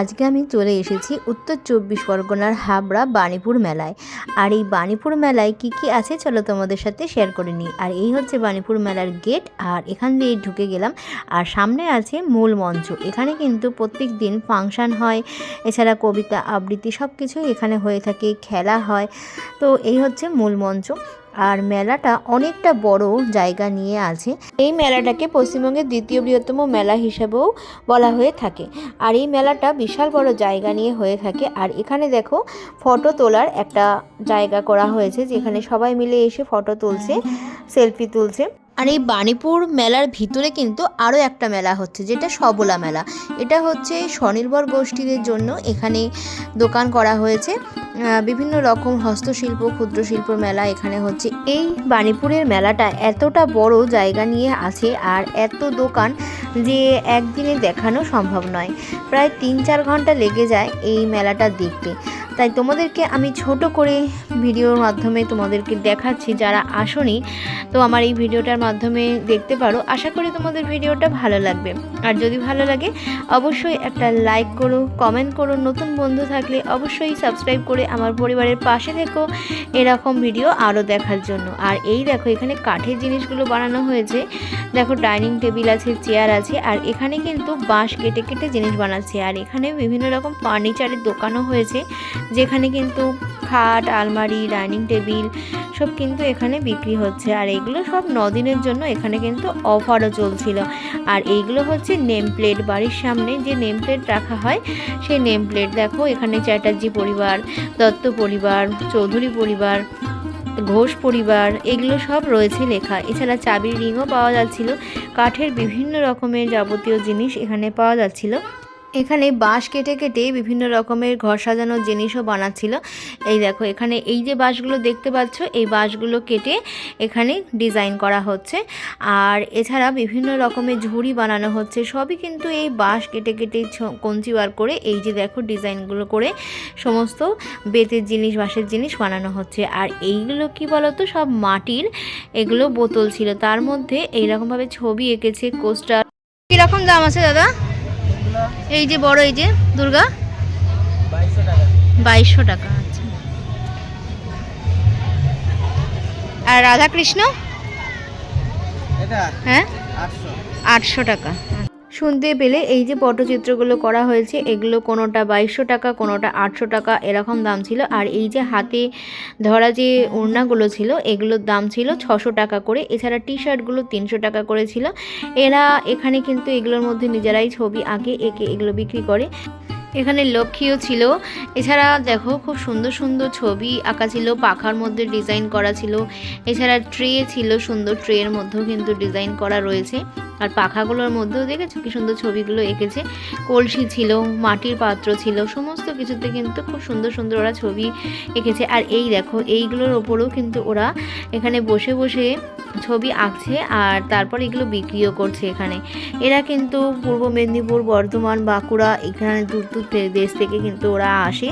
আজকে আমি চলে এসেছি উত্তর চব্বিশ পরগনার হাবড়া বাণীপুর মেলায়। আর এই বাণীপুর মেলায় কি কি আছে চলো তোমাদের সাথে শেয়ার করে নিই। আর এই হচ্ছে বাণীপুর মেলার গেট আর এখান দিয়ে ঢুকে গেলাম। আর সামনে আছে মূল মঞ্চ। এখানে কিন্তু প্রত্যেক দিন ফাংশান হয়, এছাড়া কবিতা, আবৃত্তি সব কিছুই এখানে হয়ে থাকে, খেলা হয়। তো এই হচ্ছে মূল মঞ্চ। আর মেলাটা অনেকটা বড় জায়গা নিয়ে আছে। এই মেলাটাকে পশ্চিমবঙ্গের দ্বিতীয় বৃহত্তম মেলা হিসেবেও বলা হয়ে থাকে। আর এই মেলাটা বিশাল বড় জায়গা নিয়ে হয়ে থাকে। আর এখানে দেখো, ফটো তোলার একটা জায়গা করা হয়েছে, যেখানে সবাই মিলে এসে ফটো তুলছে, সেলফি তুলছে। আর এই বাণীপুর মেলার ভিতরে কিন্তু আরও একটা মেলা হচ্ছে, যেটা সবলা মেলা। এটা হচ্ছে স্বনির্ভর গোষ্ঠীদের জন্য এখানে দোকান করা হয়েছে। বিভিন্ন রকম হস্তশিল্প ক্ষুদ্র শিল্প মেলা এখানে হচ্ছে। এই বাণীপুরের মেলাটা এতটা বড় জায়গা নিয়ে আছে আর এত দোকান যে একদিনে দেখানো সম্ভব নয়। প্রায় তিন চার ঘণ্টা লেগে যায় এই মেলাটা দেখতে। তাই তোমাদেরকে আমি ছোট করে ভিডিওর মাধ্যমে তোমাদেরকে দেখাচ্ছি যারা আসনি, তো আমার এই ভিডিওটার মাধ্যমে দেখতে পারো। আশা করি তোমাদের ভিডিওটা ভালো লাগবে। আর যদি ভালো লাগে, অবশ্যই একটা লাইক করো কমেন্ট করো। নতুন বন্ধু থাকলে অবশ্যই সাবস্ক্রাইব করে আমার পরিবারের পাশে থেকো এরকম ভিডিও আরও দেখার জন্য। আর এই দেখো, এখানে কাঠের জিনিসগুলো বানানো হয়েছে। দেখো, ডাইনিং টেবিল আছে, চেয়ার আছে, আর এখানে কিন্তু বাঁশ কেটে কেটে জিনিস বানাচ্ছে। আর এখানে বিভিন্ন রকম ফার্নিচারের দোকানও হয়েছে। যেখানে কিন্তু খাট, আলমারি, ডাইনিং টেবিল সব কিন্তু এখানে বিক্রি হচ্ছে। আর এগুলো সব দিনের জন্য এখানে কিন্তু অফারও চলছিল। আর এইগুলো হচ্ছে নেম প্লেট বাড়ির সামনে যে নেম প্লেট রাখা হয়, সেই নেম প্লেট দেখো, এখানে চ্যাটার্জি পরিবার, দত্ত পরিবার, চৌধুরী পরিবার, ঘোষ পরিবার, এগুলো সব রয়েছে লেখা। এছাড়া চাবির রিংও পাওয়া যাচ্ছিল। কাঠের বিভিন্ন রকমের যাবতীয় জিনিস এখানে পাওয়া যাচ্ছিল। এখানে বাঁশ কেটে কেটে বিভিন্ন রকমের ঘর সাজানোর জিনিসও বানাচ্ছিল। এই দেখো, এখানে এই যে বাঁশগুলো দেখতে পাচ্ছ, এই বাঁশগুলো কেটে এখানে ডিজাইন করা হচ্ছে। আর এছাড়া বিভিন্ন রকমের ঝুড়ি বানানো হচ্ছে। সবই কিন্তু এই বাঁশ কেটে কেটে কঞ্চি বার করে এই যে দেখো ডিজাইনগুলো করে সমস্ত বেতের জিনিস, বাঁশের জিনিস বানানো হচ্ছে। আর এইগুলো কি বলতো, সব মাটির এগুলো বোতল ছিল। তার মধ্যে এইরকমভাবে ছবি এঁকেছে, কোস্টার। কীরকম দাম আছে দাদা? এই যে বড় এই যে দুর্গা? বাইশশো টাকা আচ্ছা। আর রাধাকৃষ্ণ? হ্যাঁ? আটশো। আটশো টাকা শুনতে পেলে এই যে পটচিত্রগুলো করা হয়েছে, এগুলো কোনোটা বাইশশো টাকা, কোনোটা আটশো টাকা এরকম দাম ছিল। আর এই যে হাতে ধরা যে ওড়নাগুলো ছিল, এগুলোর দাম ছিল ছশো টাকা করে। এছাড়া টি শার্টগুলো তিনশো টাকা করে ছিল। এরা এখানে কিন্তু এগুলোর মধ্যে নিজেরাই ছবি আঁকে, এঁকে এগুলো বিক্রি করে। এখানে লক্ষ্মীও ছিল। এছাড়া দেখো খুব সুন্দর সুন্দর ছবি আঁকা ছিল, পাখার মধ্যে ডিজাইন করা ছিল। এছাড়া ট্রে ছিল, সুন্দর ট্রের মধ্যেও কিন্তু ডিজাইন করা রয়েছে। আর পাখাগুলোর মধ্যেও দেখেছ কি সুন্দর ছবিগুলো এঁকেছে? কলসি ছিল, মাটির পাত্র ছিল, সমস্ত কিছুতে কিন্তু খুব সুন্দর সুন্দর ওরা ছবি এঁকেছে। আর এই দেখো, এইগুলোর ওপরেও কিন্তু ওরা এখানে বসে বসে ছবি আঁকছে আর তারপর এগুলো বিক্রিও করছে এখানে। এরা কিন্তু পূর্ব মেদিনীপুর, বর্ধমান, বাঁকুড়া এখানে দূর দূর দেশ থেকে কিন্তু ওরা আসে,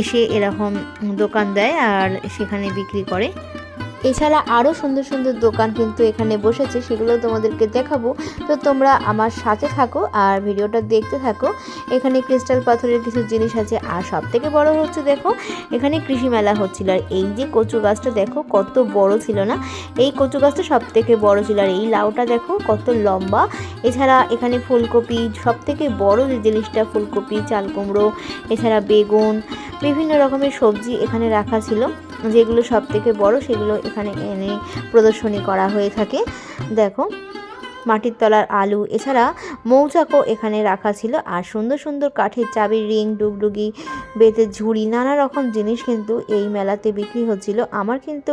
এসে এরকম দোকান দেয় আর সেখানে বিক্রি করে। এছাড়া আরও সুন্দর সুন্দর দোকান কিন্তু এখানে বসেছে, সেগুলো তোমাদেরকে দেখাবো। তো তোমরা আমার সাথে থাকো আর ভিডিওটা দেখতে থাকো। এখানে ক্রিস্টাল পাথরের কিছু জিনিস আছে, আর সব থেকে বড় হচ্ছে দেখো, এখানে কৃষি মেলা হচ্ছিল। আর এই যে কচু গাছটা দেখো, কত বড় ছিল না? এই কচু গাছটা সব থেকে বড় ছিল। আর এই লাউটা দেখো, কত লম্বা। এছাড়া এখানে ফুলকপি সব থেকে বড় যে জিনিসটা, ফুলকপি, চাল কুমড়ো, এছাড়া বেগুন, বিভিন্ন রকমের সবজি এখানে রাখা ছিল। যেগুলো সব থেকে বড়, সেগুলো এখানে এনে প্রদর্শনী করা হয়ে থাকে। দেখো, মাটির তলার আলু, এছাড়া মৌচাকও এখানে রাখা ছিল। আর সুন্দর সুন্দর কাঠের চাবির রিং, ডুগডুগি, বেতের ঝুড়ি, নানা রকম জিনিস কিন্তু এই মেলাতে বিক্রি হচ্ছিল। আমার কিন্তু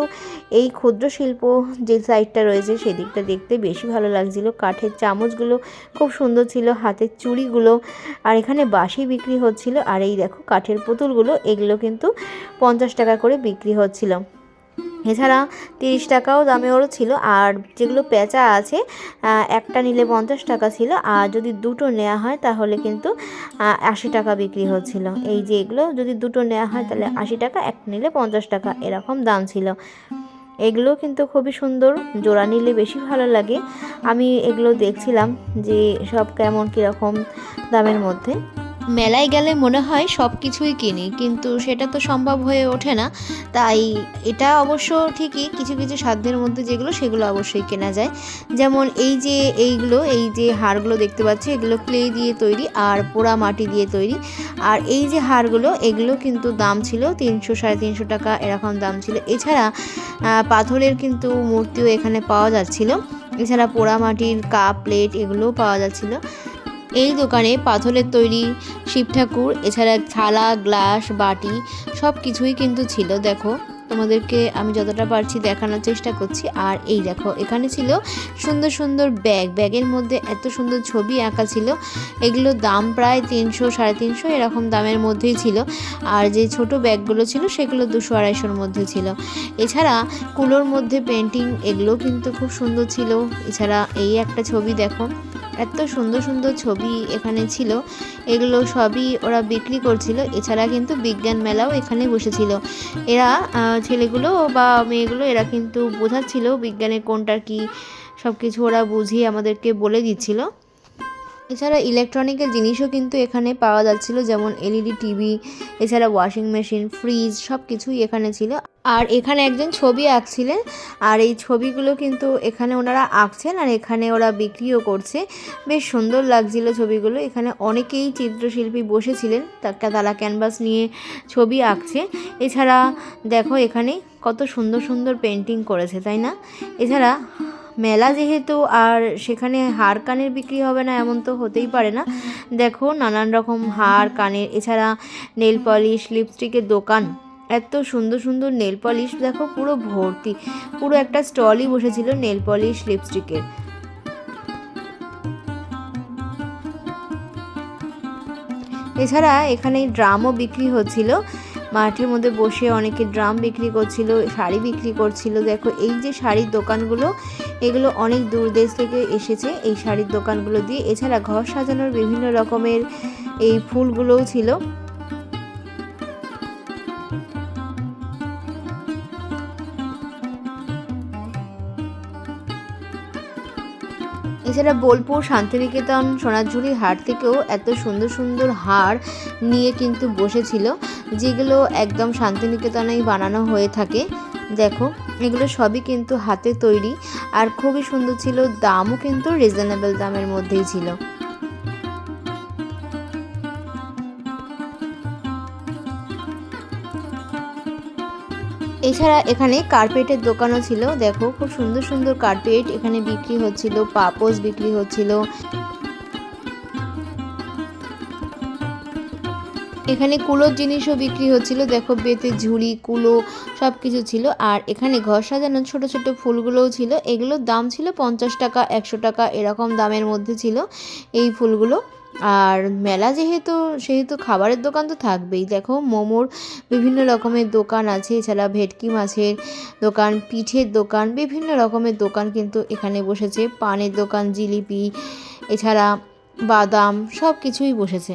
এই ক্ষুদ্র শিল্প যে সাইডটা রয়েছে সেদিকটা দেখতে বেশি ভালো লাগছিল। কাঠের চামচগুলো খুব সুন্দর ছিল, হাতের চুড়িগুলো, আর এখানে বাঁশি বিক্রি হচ্ছিল। আর এই দেখো, কাঠের পুতুলগুলো, এগুলো কিন্তু পঞ্চাশ টাকা করে বিক্রি হচ্ছিল। এছাড়া তিরিশ টাকাও দামে ওরও ছিল, আর যেগুলো পেঁচা আছে একটা নিলে পঞ্চাশ টাকা ছিল, আর যদি দুটো নেওয়া হয় তাহলে কিন্তু আশি টাকা বিক্রি হচ্ছিল। এই যে এগুলো যদি দুটো নেওয়া হয় তাহলে আশি টাকা একটা নিলে পঞ্চাশ টাকা, এরকম দাম ছিল। এগুলো কিন্তু খুবই সুন্দর, জোড়া নিলে বেশি ভালো লাগে। আমি এগুলো দেখছিলাম যে সব কেমন, কীরকম দামের মধ্যে। মেলায় গেলে মনে হয় সব কিছুই কিনি, কিন্তু সেটা তো সম্ভব হয়ে ওঠে না। তাই এটা অবশ্য ঠিকই, কিছু কিছু সাধ্যের মধ্যে যেগুলো, সেগুলো অবশ্যই কেনা যায়। যেমন এই যে এইগুলো, এই যে হারগুলো দেখতে পাচ্ছি, এগুলো ক্লে দিয়ে তৈরি আর পোড়া মাটি দিয়ে তৈরি। আর এই যে হারগুলো এগুলো কিন্তু দাম ছিল তিনশো, সাড়ে তিনশো টাকা এরকম দাম ছিল। এছাড়া পাথরের কিন্তু মূর্তিও এখানে পাওয়া যাচ্ছিল। এছাড়া পোড়া মাটির কাপ, প্লেট এগুলোও পাওয়া যাচ্ছিল। এই দোকানে পাথরের তৈরি শিব ঠাকুর, এছাড়া থালা, গ্লাস, বাটি সব কিছুই কিন্তু ছিল। দেখো, তোমাদেরকে আমি যতটা পারছি দেখানোর চেষ্টা করছি। আর এই দেখো, এখানে ছিল সুন্দর সুন্দর ব্যাগ। ব্যাগের মধ্যে এত সুন্দর ছবি আঁকা ছিল। এগুলোর দাম প্রায় তিনশো, সাড়ে তিনশো, এরকম দামের মধ্যেই ছিল। আর যে ছোট ব্যাগগুলো ছিল, সেগুলো দুশো আড়াইশোর মধ্যে ছিল। এছাড়া কুলোর মধ্যে পেন্টিং এগুলো কিন্তু খুব সুন্দর ছিল। এছাড়া এই একটা ছবি দেখো এত সুন্দর সুন্দর ছবি এখানে ছিল। এগুলো সবই ওরা বিক্রি করছিল। এছাড়া কিন্তু বিজ্ঞান মেলাও এখানে বসেছিল। এরা ছেলেগুলো বা মেয়েগুলো এরা কিন্তু বোঝাচ্ছিল বিজ্ঞানের কোনটা কি সব কিছু ওরা বুঝিয়ে আমাদেরকে বলে দিচ্ছিল। এছাড়া ইলেকট্রনিকের জিনিসও কিন্তু এখানে পাওয়া যাচ্ছিল, যেমন এলইডি টিভি এছাড়া ওয়াশিং মেশিন ফ্রিজ সব কিছুই এখানে ছিল। আর এখানে একজন ছবি আঁকছিলেন, আর এই ছবিগুলো কিন্তু এখানে ওনারা আঁকছেন আর এখানে ওরা বিক্রিও করছে। বেশ সুন্দর লাগছিল ছবিগুলো, এখানে অনেকেই চিত্রশিল্পী বসেছিলেন তারা ক্যানভাস নিয়ে ছবি আঁকছে। এছাড়া দেখো এখানে কত সুন্দর সুন্দর পেন্টিং করেছে, তাই না? এছাড়া মেলা যেহেতু আর সেখানে হার কানের বিক্রি হবে না, এমন তো হতেই পারে না। দেখো নানান রকম হার, কানের, এছাড়া নেল পলিশ লিপস্টিকের দোকান। এত সুন্দর সুন্দর নেল পলিশ দেখো পুরো ভর্তি। পুরো একটা স্টলই বসেছিল নেল পলিশ লিপস্টিকের এছাড়া এখানে ড্রামও বিক্রি হচ্ছিল। মাঠের মধ্যে বসে অনেকে ড্রাম বিক্রি করছিল, শাড়ি বিক্রি করছিল। দেখো, এই যে শাড়ির দোকানগুলো, এগুলো অনেক দূর দেশ থেকে এসেছে এই শাড়ির দোকানগুলো দিয়ে। এছাড়া ঘর সাজানোর বিভিন্ন রকমের এই ফুলগুলোও ছিল। এছাড়া বোলপুর শান্তিনিকেতন সোনাঝুরি হাট থেকেও এত সুন্দর সুন্দর হার নিয়ে কিন্তু বসেছিল, যেগুলো একদম শান্তিনিকেতনেই বানানো হয়ে থাকে। দেখো, এগুলো সবই কিন্তু হাতে তৈরি, আর খুবই সুন্দর ছিল, দামও কিন্তু রিজনেবল দামের মধ্যেই ছিল। এছাড়া এখানে কার্পেটের দোকানও ছিল। দেখো, খুব সুন্দর সুন্দর কার্পেট এখানে বিক্রি হচ্ছিল পাপোস বিক্রি হচ্ছিল। এখানে কুলোর জিনিসও বিক্রি হচ্ছিল। দেখো বেতের ঝুড়ি, কুলো সব কিছু ছিল। আর এখানে ঘর সাজানোর ছোট ছোট ফুলগুলোও ছিল। এগুলোর দাম ছিল পঞ্চাশ টাকা, একশো টাকা, এরকম দামের মধ্যে ছিল এই ফুলগুলো। আর মেলা যেহেতু, সেহেতু খাবারের দোকান তো থাকবেই। দেখো, মোমোর বিভিন্ন রকমের দোকান আছে, এছাড়া ভেটকি মাছের দোকান, পিঠের দোকান, বিভিন্ন রকমের দোকান কিন্তু এখানে বসেছে। পানের দোকান, জিলিপি, এছাড়া বাদাম সব কিছুই বসেছে।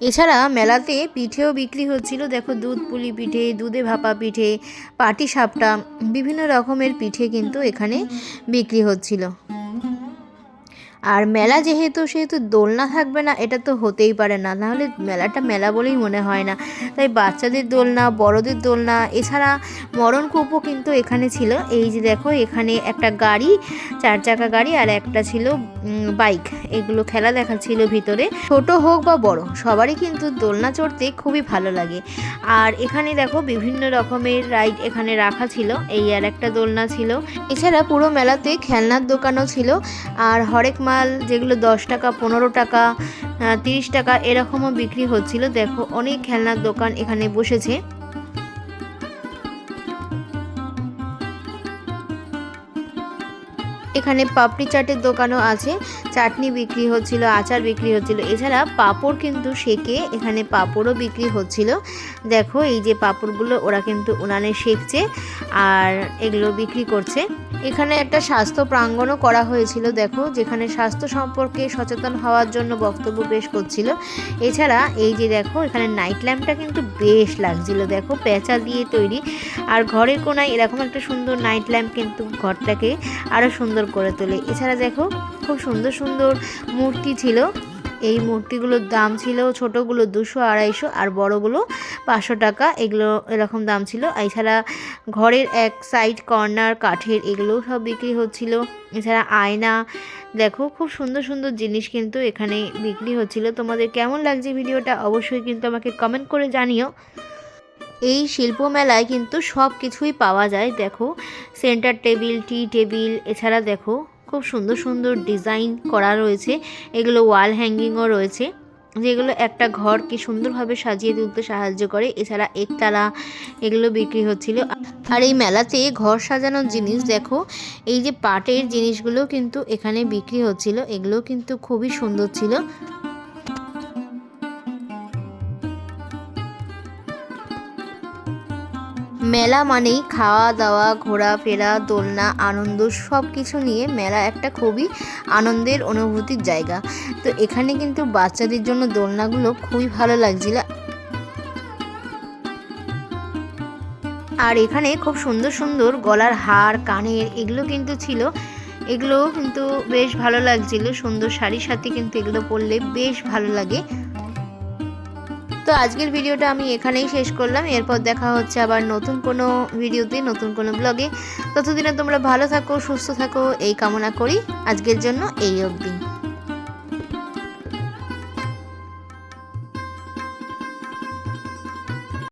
এছাড়া মেলাতে পিঠেও বিক্রি হচ্ছিল। দেখো, দুধ পুলি পিঠে, দুধে ভাপা পিঠে, পাটি সাপটা, বিভিন্ন রকমের পিঠে কিন্তু এখানে বিক্রি হচ্ছিল। আর মেলা যেহেতু, সেহেতু দোলনা থাকবে না, এটা তো হতেই পারে না। নাহলে মেলাটা মেলা বলেই মনে হয় না। তাই বাচ্চাদের দোলনা, বড়দের দোলনা, এছাড়া মরণ কূপও কিন্তু এখানে ছিল। এই যে দেখো, এখানে একটা গাড়ি, চার চাকা গাড়ি আর একটা ছিল বাইক। এগুলো খেলা দেখাচ্ছিল ভিতরে। ছোট হোক বা বড়, সবারই কিন্তু দোলনা চড়তে খুবই ভালো লাগে। আর এখানে দেখো, বিভিন্ন রকমের রাইড এখানে রাখা ছিল। এই আর একটা দোলনা ছিল। এছাড়া পুরো মেলাতে খেলনার দোকানও ছিল। আর হরেক মাল, যেগুলো দশ টাকা, পনেরো টাকা তিরিশ টাকা, এরকমও বিক্রি হচ্ছিল। দেখো, অনেক খেলনার দোকান এখানে বসেছে। এখানে পাপড়ি চাটের দোকানও আছে। চাটনি বিক্রি হচ্ছিল, আচার বিক্রি হচ্ছিল। এছাড়া পাপড় কিন্তু সেকে, এখানে পাপড়ও বিক্রি হচ্ছিল। দেখো, এই যে পাপড়গুলো ওরা কিন্তু উনানে সেকছে আর এগুলো বিক্রি করছে। এখানে একটা স্বাস্থ্য প্রাঙ্গণও করা হয়েছিল, দেখো, যেখানে স্বাস্থ্য সম্পর্কে সচেতন হওয়ার জন্য বক্তব্য পেশ করছিল। এছাড়া এই যে দেখো, এখানে নাইট ল্যাম্পটা কিন্তু বেশ লাগছিল, দেখো, পেঁচা দিয়ে তৈরি। আর ঘরের কোনায় এরকম একটা সুন্দর নাইট ল্যাম্প কিন্তু ঘরটাকে আরও সুন্দর করে তোলে। এছাড়া দেখো, খুব সুন্দর সুন্দর মূর্তি ছিল। এই মূর্তিগুলোর দাম ছিল ছোটোগুলো দুশো আড়াইশো আর বড়গুলো পাঁচশো টাকা। এগুলো এরকম দাম ছিল। এছাড়া ঘরের এক সাইড কর্নার কাঠের এগুলোও সব বিক্রি হচ্ছিল। এছাড়া আয়না, দেখো, খুব সুন্দর সুন্দর জিনিস কিন্তু এখানে বিক্রি হচ্ছিল। তোমাদের কেমন লাগছে ভিডিওটা অবশ্যই কিন্তু আমাকে কমেন্ট করে জানিও। এই শিল্প মেলায় কিন্তু সব কিছুই পাওয়া যায়, দেখো। সেন্টার টেবিল টি টেবিল এছাড়া দেখো, খুব সুন্দর সুন্দর ডিজাইন করা রয়েছে। এগুলো ওয়াল হ্যাঙ্গিংও রয়েছে, যেগুলো একটা ঘরকে সুন্দরভাবে সাজিয়ে তুলতে সাহায্য করে। এছাড়া একতলা এগুলো বিক্রি হচ্ছিল। আর এই মেলাতে ঘর সাজানোর জিনিস দেখো, এই যে পাটের জিনিসগুলো কিন্তু এখানে বিক্রি হচ্ছিল, এগুলো কিন্তু খুবই সুন্দর ছিল। মেলা মানেই খাওয়া দাওয়া, ঘোরাফেরা, দোলনা, আনন্দ সব কিছু নিয়ে মেলা একটা খুবই আনন্দের অনুভূতির জায়গা। তো এখানে কিন্তু বাচ্চাদের জন্য দোলনাগুলো খুবই ভালো লাগছিল। আর এখানে খুব সুন্দর সুন্দর গলার হার, কানের এগুলো কিন্তু ছিল। এগুলো কিন্তু বেশ ভালো লাগছিল। সুন্দর শাড়ির সাথে কিন্তু এগুলো পরলে বেশ ভালো লাগে। তো আজকের ভিডিওটা আমি এখানেই শেষ করলাম। এরপর দেখা হচ্ছে আবার নতুন কোনো ভিডিওতে, নতুন কোনো ব্লগে। ততদিনে তোমরা ভালো থাকো, সুস্থ থাকো, এই কামনা করি। আজকের জন্য এই অবধি।